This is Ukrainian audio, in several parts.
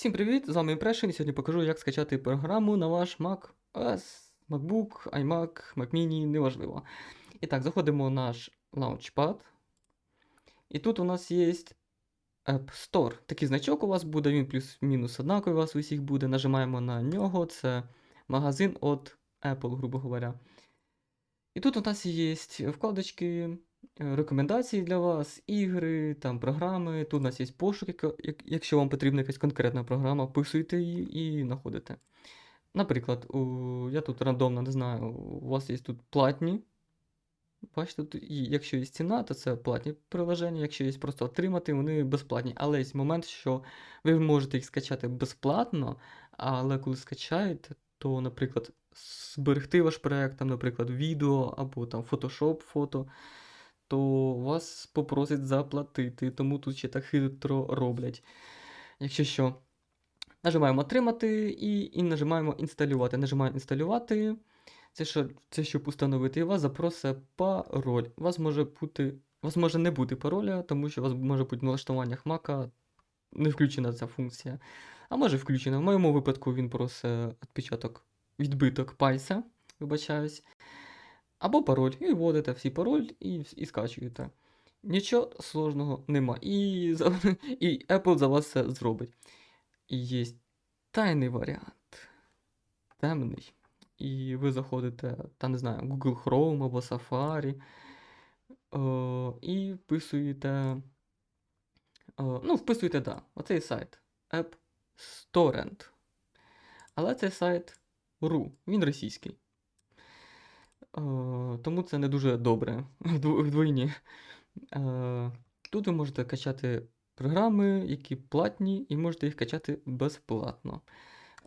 Всім привіт! З вами Impression. і Сьогодні покажу, як скачати програму на ваш Mac OS, MacBook, iMac, Mac Mini, неважливо. І так, заходимо в наш Launchpad. І тут у нас є App Store. Такий значок у вас буде, він плюс-мінус однаковий у вас у всіх буде. Нажимаємо на нього. Це магазин від Apple, грубо говоря. І тут у нас є вкладочки, рекомендації для вас, ігри, там програми. Тут у нас є пошук, якщо вам потрібна якась конкретна програма, вписуєте її і знаходите. Наприклад, у, я тут рандомно не знаю, у вас є тут платні. Бачите, тут, якщо є ціна, то це платні приложення, якщо є просто отримати, вони безплатні. Але є момент, що ви можете їх скачати безплатно, але коли скачаєте, то, наприклад, зберегти ваш проект, там, наприклад, відео або там Photoshop фото, то вас попросять заплатити, тому тут ще так хитро роблять. Якщо що, нажимаємо отримати і, і нажимаємо інсталювати. Нажимаємо інсталювати. Це, що, це щоб установити, і вас запросить пароль. У вас може бути, у вас може не бути пароля, тому що у вас може бути в налаштуваннях Мака не включена ця функція. А може включена. В моєму випадку він просить відпечаток, відбиток пальця, вибачаюсь. Або пароль. І вводите всі пароль і, і скачуєте. Нічого сложного нема. І, і Apple за вас все зробить. І є тайний варіант. Темний. І ви заходите, там, не знаю, Google Chrome або Safari. О, і вписуєте. О, ну, вписуєте, да, оцей сайт. App Storrent. Але це сайт RU, він російський. О, тому це не дуже добре вдво- вдвойні. Е, Тут ви можете качати програми, які платні, і можете їх качати безплатно.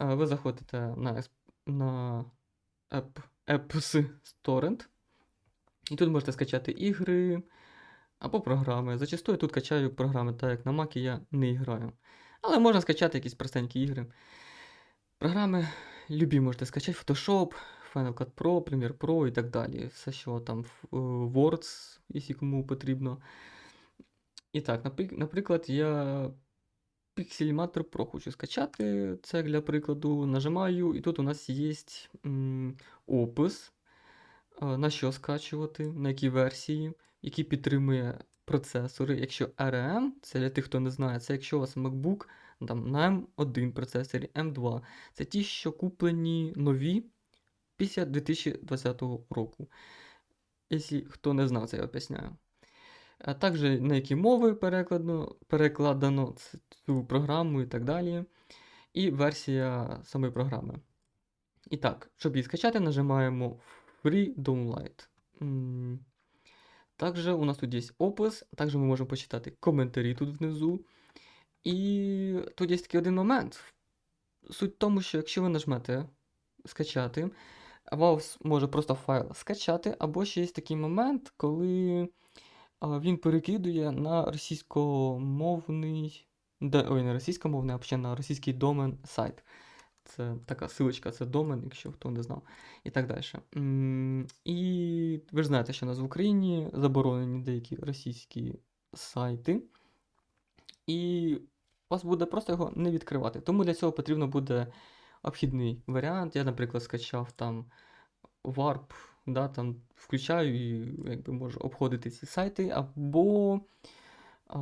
Е, Ви заходите на, на App, Apps Torrent, і тут можете скачати ігри або програми. Зачастую я тут качаю програми, так як на Mac я не граю. Але можна скачати якісь простенькі ігри. Програми любі можете скачати Photoshop, Final Cut Pro, Premiere Pro і так далі. Все, що там е, Words, якщо кому потрібно. І так, наприклад, я Pixelmator Pro хочу скачати. Це для прикладу. Нажимаю, і тут у нас є опис, е, на що скачувати, на які версії, які підтримує процесори. Якщо ARM, це для тих, хто не знає, це якщо у вас MacBook там, на M1 процесорі, M2. Це ті, що куплені нові після 2020 року. Якщо хто не знав, це я об'ясняю. А також на які мови перекладено, перекладено цю програму і так далі. І версія самої програми. І так, щоб її скачати, нажимаємо Free Download. М, Також у нас тут є опис, також ми можемо почитати коментарі тут внизу. І тут є такий один момент. Суть в тому, що якщо ви нажмете скачати, вас може просто файл скачати, або ще є такий момент, коли він перекидує на російськомовний. де- Ой, не російськомовний, а ще на російський домен сайт. Це така силочка, це домен, якщо хто не знав, і так далі. І ви ж знаєте, що у нас в Україні заборонені деякі російські сайти. І у вас буде просто його не відкривати. Тому для цього потрібно буде обхідний варіант. Я, наприклад, скачав там Warp, да, там включаю і якби можу обходити ці сайти, або а,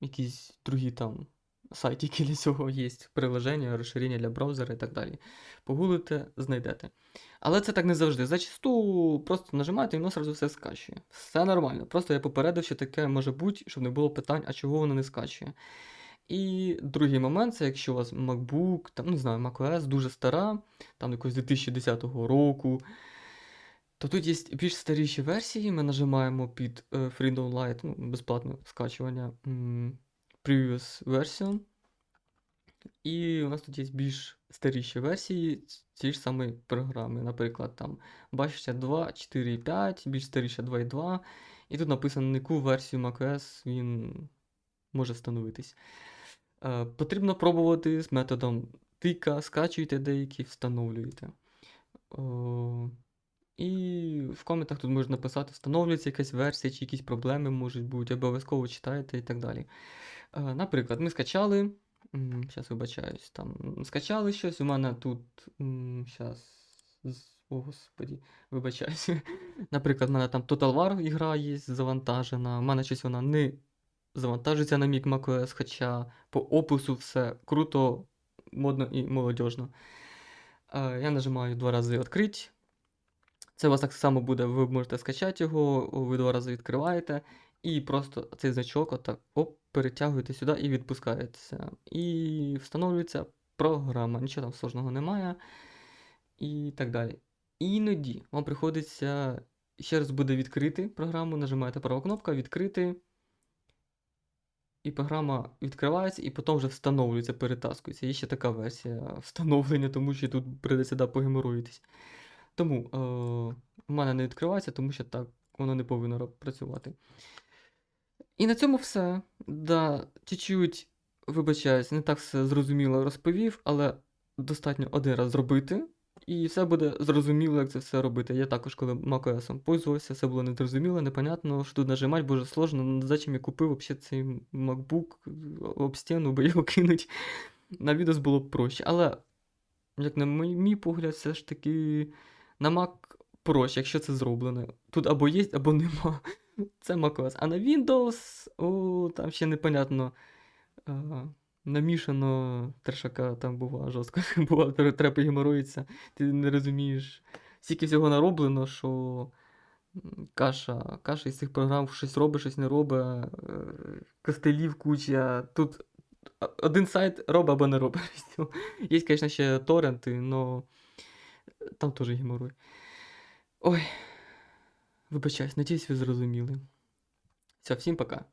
якісь другі там сайтики для цього є, приложення, розширення для браузера і так далі. Погуглите, знайдете. Але це так не завжди. Зачасту просто нажимаєте і воно одразу все скачує. Все нормально. Просто я попередив, що таке може бути, щоб не було питань, а чого воно не скачує. І другий момент це якщо у вас MacBook, там, не знаю, macOS дуже стара, там якось 2010 року, то тут є більш старіші версії. Ми нажимаємо під е, Free Download, ну, безплатне скачування Previous Version. І у нас тут є більш старіші версії цієї ж самої програми. Наприклад, там бачите 2, 4.5, більш старіша 2.2. І тут написано, на яку версію macOS він може встановитись. Е, потрібно пробувати з методом тика, скачуєте деякі, встановлюєте. О, і в коментах тут можна написати, встановлюється якась версія, чи якісь проблеми можуть бути, обов'язково читаєте і так далі. Е, наприклад, ми скачали, Щас вибачаюсь, там скачали щось. У мене тут. Щас. О, господі, вибачаюсь. Наприклад, в мене там Total War ігра є завантажена. У мене щось вона не завантажується на мій macOS, хоча по опису все круто, модно і молодіжно. Е, Я нажимаю два рази відкрити. Це у вас так само буде, ви можете скачати його, ви два рази відкриваєте, і просто цей значок отак оп, перетягуєте сюди і відпускаєтеся. І встановлюється програма. Нічого там сложного немає. І так далі. Іноді вам приходиться ще раз буде відкрити програму, нажимаєте права кнопка, відкрити. І програма відкривається, і потім вже встановлюється, перетаскується. Є ще така версія встановлення, тому що тут прийдеться да, погеморуїтись. Тому е, в мене не відкривається, тому що так воно не повинно працювати. І на цьому все. Да, чуть-чуть, вибачаюсь, не так все зрозуміло розповів, але достатньо один раз зробити, і все буде зрозуміло, як це все робити. Я також, коли macOS пользувався, все було незрозуміло, непонятно, що тут нажимати, боже, сложно. Зачем я купив взагалі цей MacBook об стіну, бо його кинуть. На Windows було б проще. Але, як на мій, погляд, все ж таки на Mac проще, якщо це зроблено. Тут або є, або нема. Це macOS. А на Windows, о, там ще непонятно. Намішано трешака там бува жорстко. Бува, тре- треба геморроїться. Ти не розумієш. Стільки всього нароблено, що каша, каша із цих програм щось робить, щось не робить. е, Костелів куча. Тут один сайт робить або не робить. Є, звісно, ще торренти, але там теж геморрой. Ой, вибачаюсь, надіюсь, ви зрозуміли. Все, всім пока.